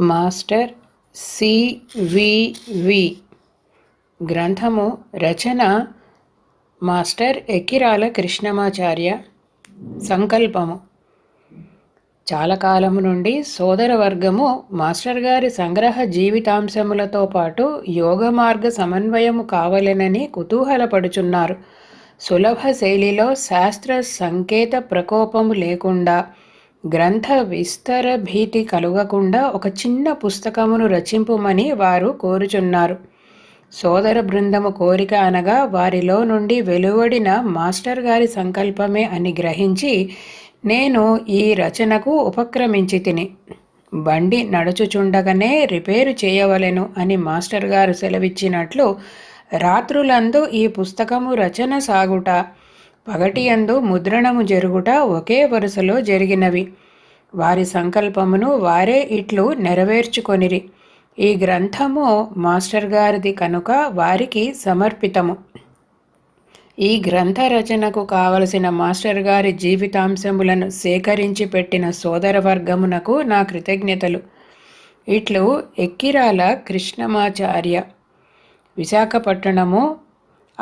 Master CVV గ్రంథము రచన master Ekkirala Krishnamacharya సంకల్పము. చాలా కాలము నుండి సోదర వర్గము మాస్టర్ గారి సంగ్రహ జీవితాంశములతో పాటు యోగ మార్గ సమన్వయము కావలెనని కుతూహలపడుచున్నారు. సులభ శైలిలో శాస్త్ర సంకేత ప్రకోపము లేకుండా గ్రంథ విస్తర భీతి కలుగకుండా ఒక చిన్న పుస్తకమును రచింపుమని వారు కోరుచున్నారు. సోదర బృందము కోరిక అనగా వారిలో నుండి వెలువడిన మాస్టర్ గారి సంకల్పమే అని గ్రహించి నేను ఈ రచనకు ఉపక్రమించి తిని బండి నడుచుచుండగానే రిపేరు చేయవలెను అని మాస్టర్ గారు సెలవిచ్చినట్లు రాత్రులందు ఈ పుస్తకము రచన సాగుట పగటియందు ముద్రణము జరుగుట ఒకే వరుసలో జరిగినవి. వారి సంకల్పమును వారే ఇట్లు నెరవేర్చుకొనిరి. ఈ గ్రంథము మాస్టర్ గారిది కనుక వారికి సమర్పితము. ఈ గ్రంథ రచనకు కావలసిన మాస్టర్ గారి జీవితాంశములను సేకరించి పెట్టిన సోదర వర్గమునకు నా కృతజ్ఞతలు. ఇట్లు ఎక్కిరాల కృష్ణమాచార్య. విశాఖపట్టణము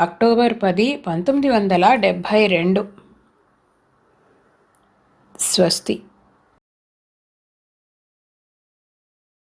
అక్టోబర్ పది పంతొమ్మిది వందల డెబ్భై రెండు. స్వస్తి.